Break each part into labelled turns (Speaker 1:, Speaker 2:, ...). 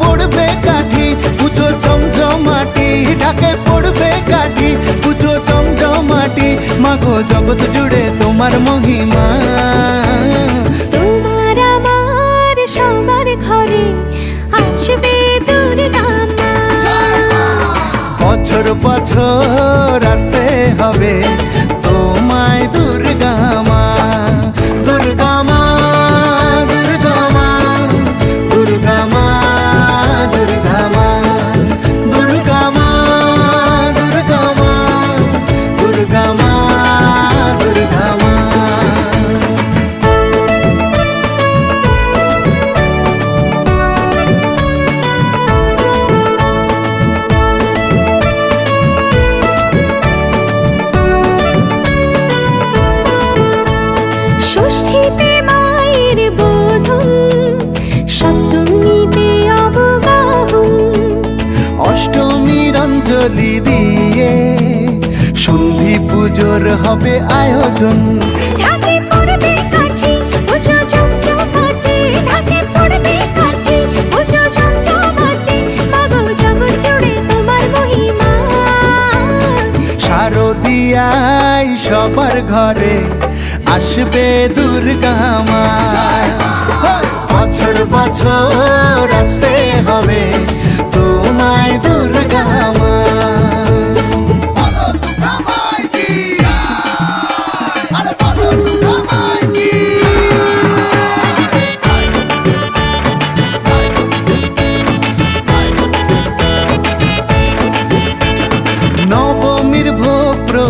Speaker 1: পড়বে কাঠি পুজো জমজমাটি ঢাকে পড়বে কাঠি পুজো জমজমাটি মাগো জগৎ জুড়ে তোমার মহিমা।
Speaker 2: তোমার আমার সবার ঘরে আসবে
Speaker 1: বছর বছর আসতে হবে তোমায় বলি দিয়ে। সন্ধি পুজোর হবে আয়োজন। শারদিয়ায় সবার ঘরে আসবে দুর্গা মা। বছর বছর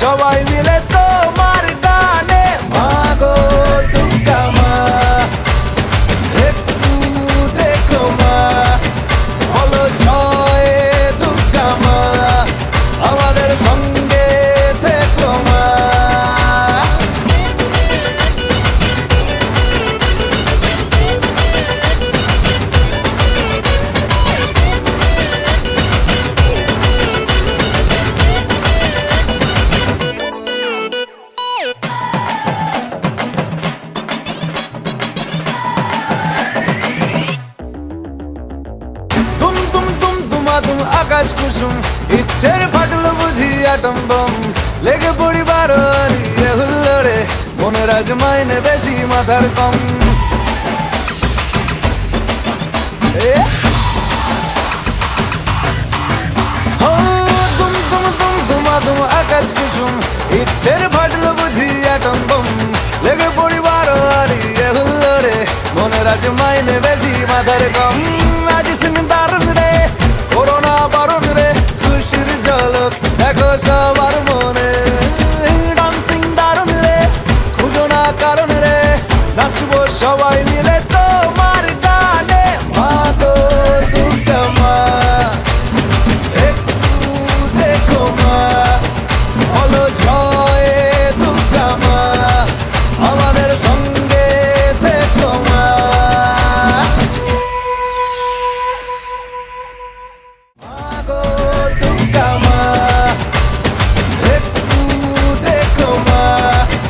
Speaker 1: সবাই মিলে তোমার গানে মাগো। আকাশ কুসুম, ইচ্ছের ফাটলো বুঝি আটম বম লেগে পড়ি বারো হুল্লোড়ে মনের আজ মাইনে বেশি মাথার কম। তুম আকাশ কুসুম, ইচ্ছের ফাটলো বুঝি আটম লেগে পড়ি বারো মনের আজ মাইনে বেশি মাথার কম।